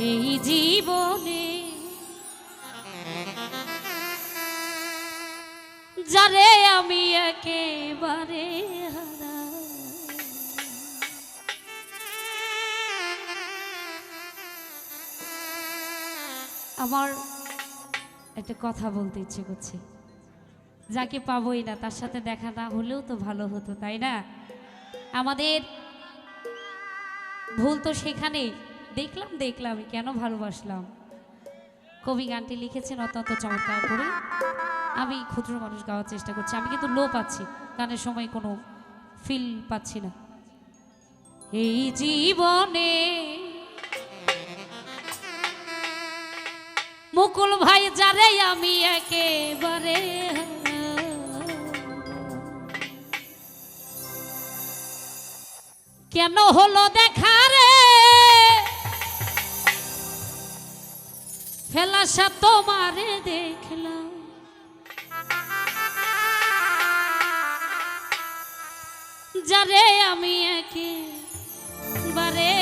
এই জীবনে। যারে আমি একেবারে আমার একটা কথা বলতে ইচ্ছে করছে। যাকে পাবোই না, তার সাথে দেখা না হলেও তো ভালো হতো, তাই না? আমাদের ভুল তো সেখানেই। দেখলাম দেখলাম, কেন ভালোবাসলাম? কবি গানটি লিখেছেন অত্যন্ত চমৎকার করে। আমি ক্ষুদ্র মানুষ গাওয়ার চেষ্টা করছি। আমি কিন্তু লো পাচ্ছি, গানের সময় কোনো ফিল পাচ্ছি না। এই জীবনে মুকুল ভাই, যারে আমি একেবারে কেন হলো দেখা রে? ফেলাসা তোমারে দেখলাম। যারে আমি একেবারে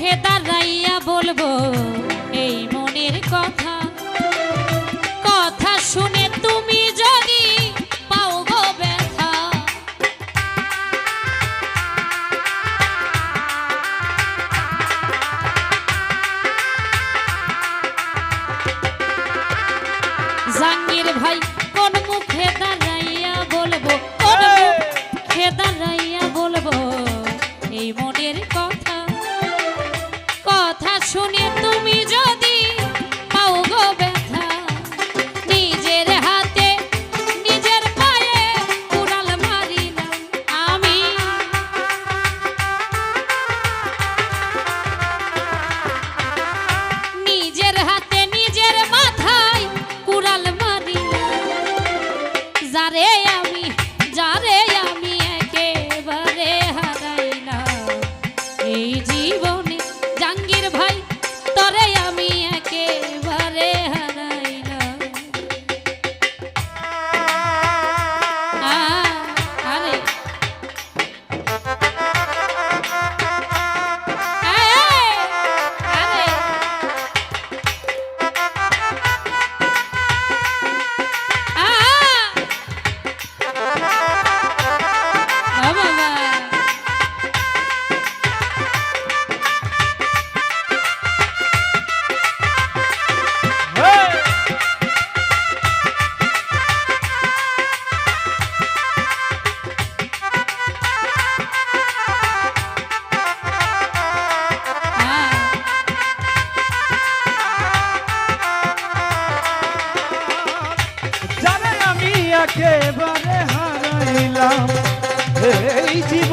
মুখে দাঁড়াইয়া বলব, এই মনের কথা। কথা শুনে তুমি যদি পাও গো ব্যথা। জাঙ্গির ভাই শুনে তুমি যদি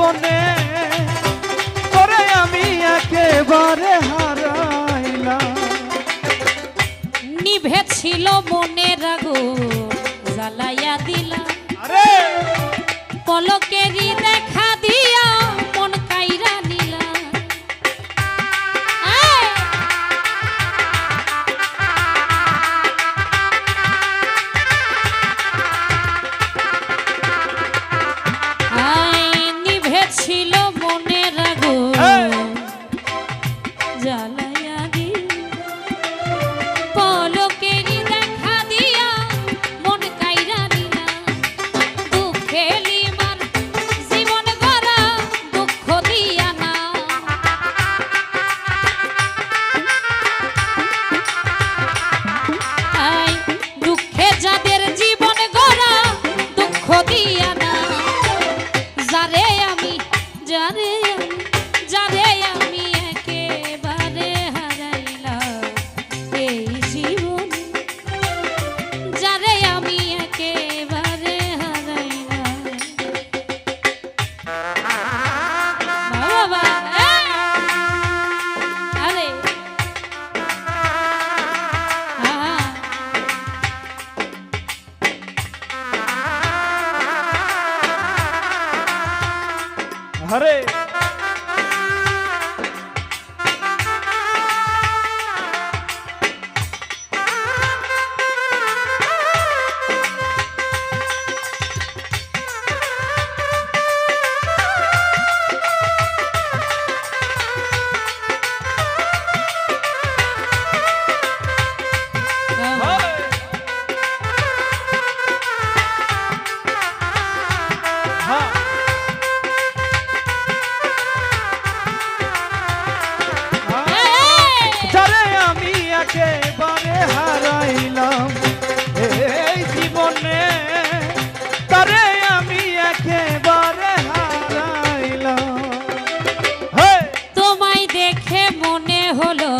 জীবনে করে আমি একেবারে হারাইলাম। নিভে ছিল মনে আগুন জ্বালাইয়া দিলা আরে! পলকেরই দেখা যারে আমি একেবারে হারাইলাম এই জীবনে তারে আমি একেবারে হারাইলাম। তোমায় দেখে মনে হলো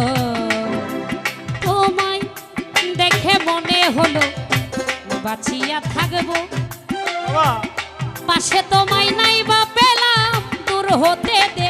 তোমায় দেখে মনে হলো বাঁচিয়া থাকব। বাবা। পাশে তোমায় নাই বা পেলাম দূর হতে দেখব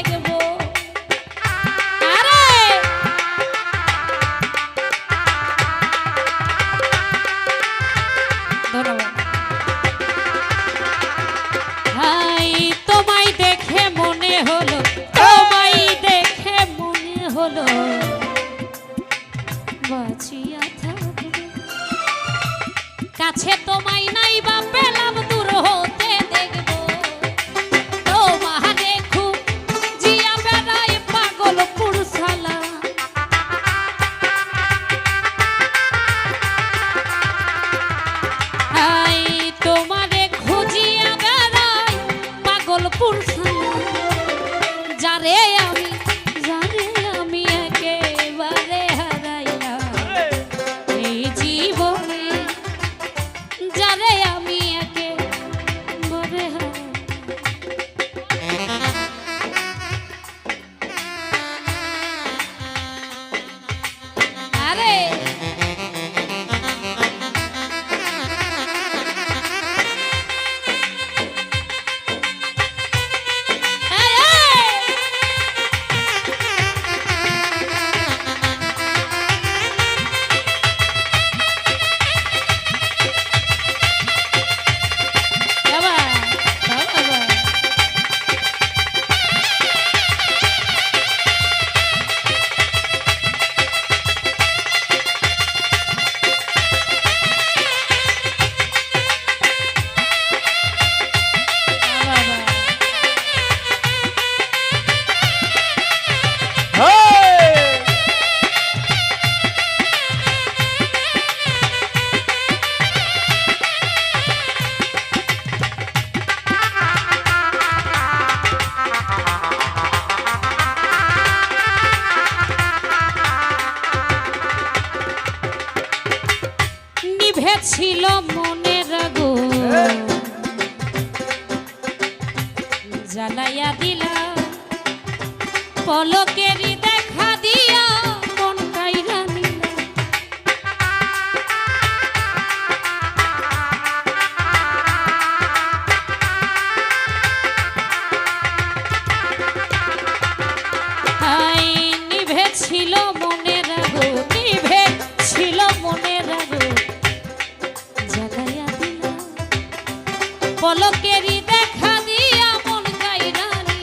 পলকেরি দেখা দিয়া মন যাই রানী।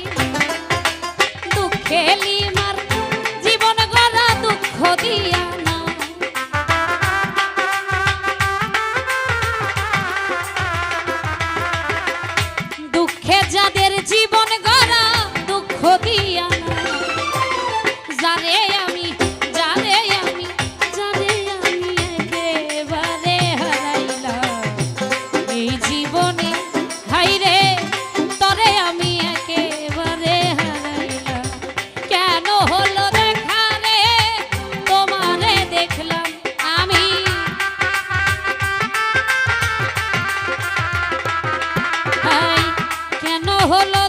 দুঃখেলি মার জীবন গলা দুঃখ দিয়া না দুঃখে যাদের জীবন গড়া দুঃখ দিয়া না যারে ¡Hola!